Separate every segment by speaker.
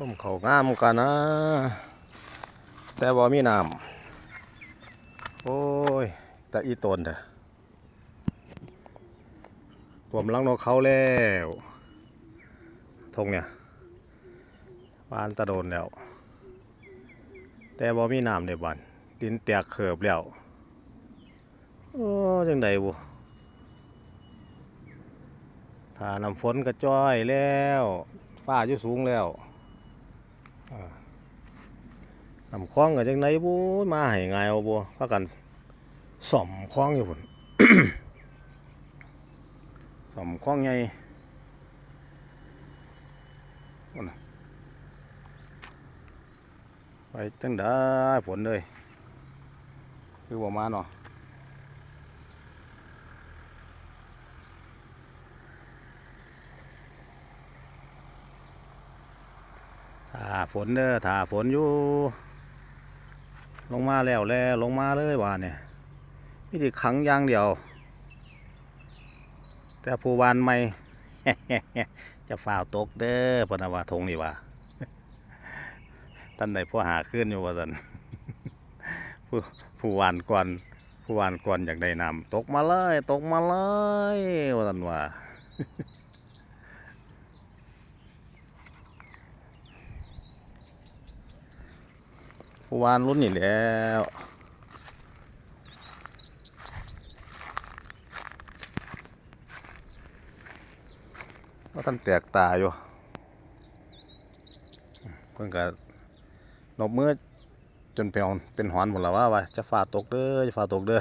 Speaker 1: ส้มเขางามกันนะ แต่บ่มีน้ำโอ้ย แต่อีตนเด้อผมลังนกเขาแล้วทงเนี่ยบานตะโดนแล้ว แต่บ่มีน้ำเด้บันดินแตกเขิบแล้วโอ้จังใดบุถ้าน้ำฝนก็จ้อยแล้ว ฟ้าอยู่สูงแล้ว นำคล้องก็จังใดบุมาให้ไงเอาบัพากันซ่อมคล้องอยู่พุ่นซ่อมคล้องใหญ่พุ่นไปจังได้ฝนเลยคือบ่มาเนาะ ถ้าฝนเด้อถ้าฝนอยู่ลงมาแล้วแล้วลงมาเลยว่าเนี่ยมีที่ขังยางเดียว แต่ผู้วานไม่จะฝ่าวตกเด้อปนาวาทงนี่ว่าท่านใดผู้หาขึ้นอยู่ว่าสันผู้ผู้วานก่อนผู้วานก่อนอยากได้น้ำตกมาเลย ตกมาเลยว่าสันว่า วานรุ่นนี่แล้วว่าท่านแตกตาอยู่เพิ่นก็นบมือจนเป็นหอนเป็นหอนหมดแล้วว่าว่าจะฝ่าตกเด้อจะฝ่าตกเด้อ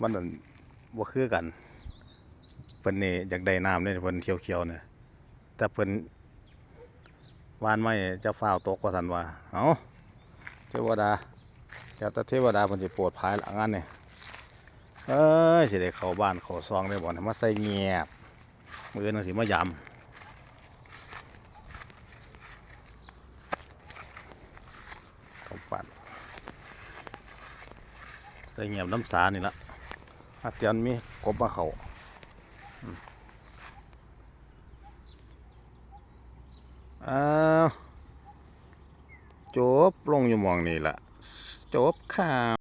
Speaker 1: มันนั่นบ่คือกันเพิ่นนี่อยากได้น้ำเนี่ยเพิ่นเขียวๆเนี่ยแต่เพิ่น วานไม่จะฝ้าวตกว่าสันว่าเอาเทวดาเจ้าต่เทวดาเพิ่นสิโปรดภายหลังงานเนี่ยเอ้ยสิได้เข้าบ้านเข้าซองได้บ่เนี่ยมาใส่เงียบมือนึงสิมายำเข้าบ้านใส่เงียบน้ำสานี่ละอาเตียนมีกบมาเขาอื อ้าวจบลงอยู่มองนี่ละจบข่าว